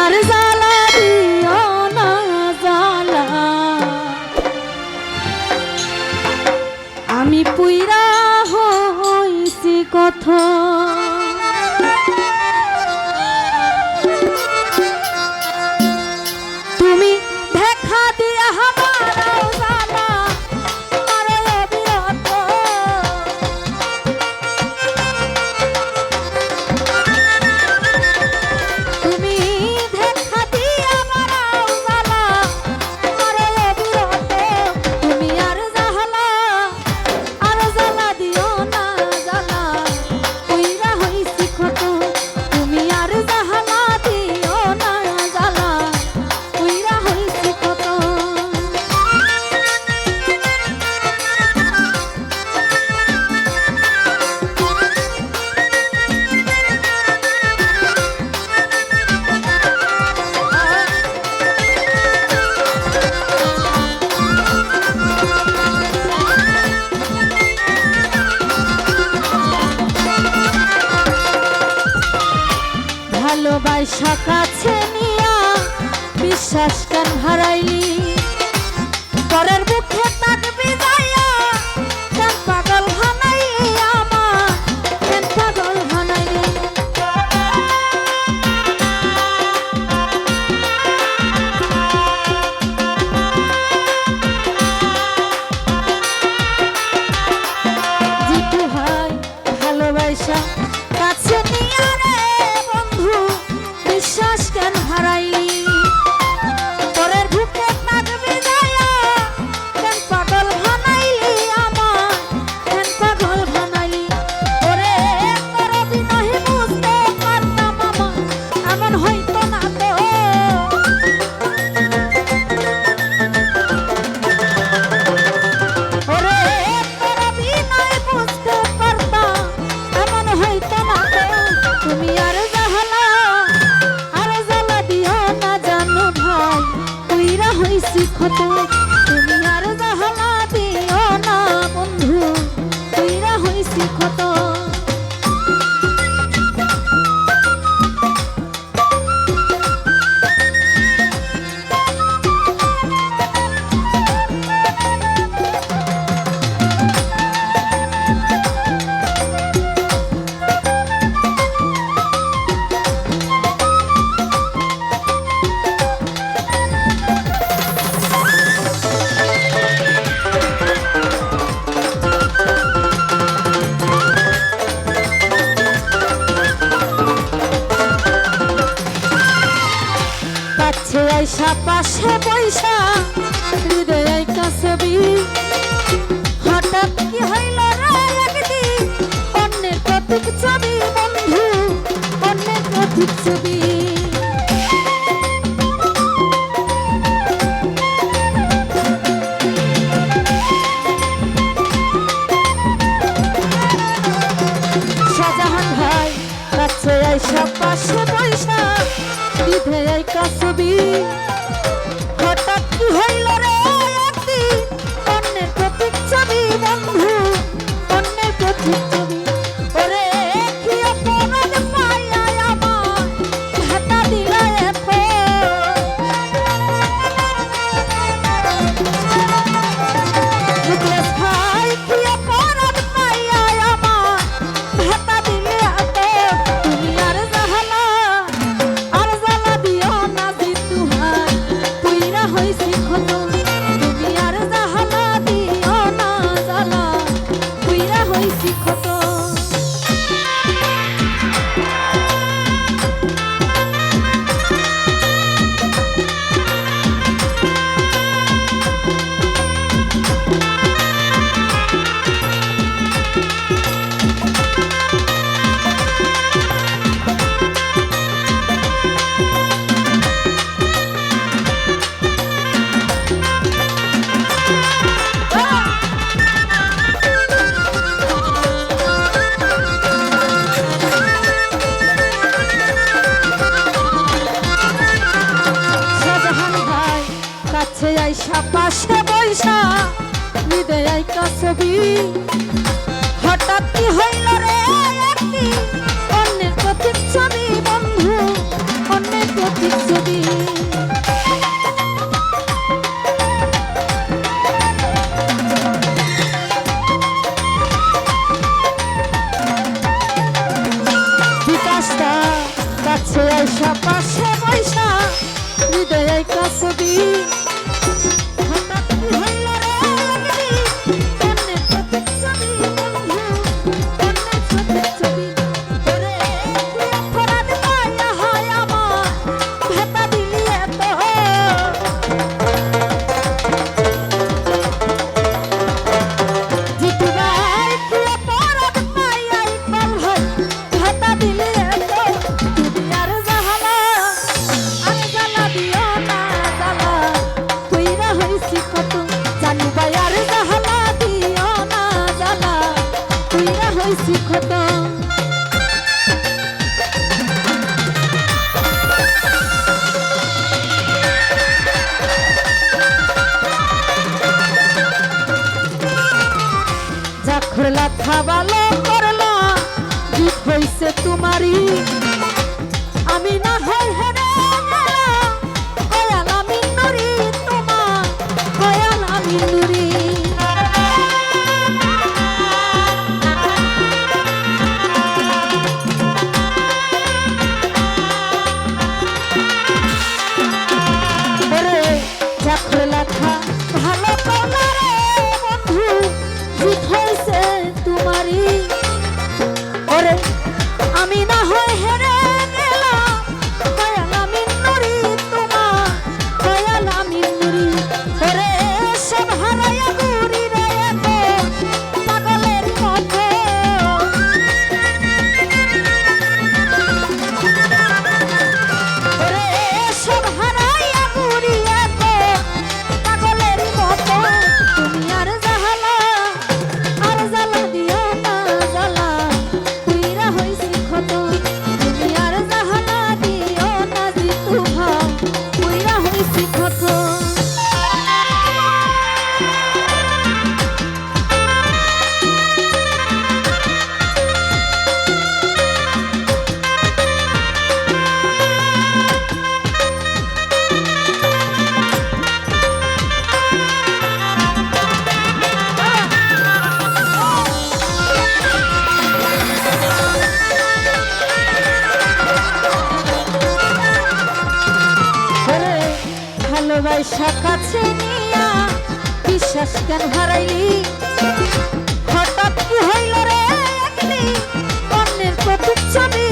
সোনার জালা দিও না জালা আমি পুইরা হইছি কথা কাছে নিয়া বিশ্বাস কেন হারাইলি? পরের বুকে তাকবে হতো পাশে পয়সা হৃদয় কাছবি হঠাৎ কি হইল অন্যের প্রতীক ছবি বন্ধু অন্যের প্রতীক ছবি। হইছি ক্ষত ছবি। হঠাৎ কি হইল রে একটি অন্যের প্রতিচ্ছবি বন্ধু, অন্যের প্রতিচ্ছবি কাছে আইসা, পাশে বৈশা হৃদয় কাছে দিই হয়েছি খোদা খোলা থাবালো করল কি ভালোবাসা কাছে নিয়া বিশ্বাস কেন হারাইলি? হঠাৎ কি হইল রে অন্যের প্রতি ছবি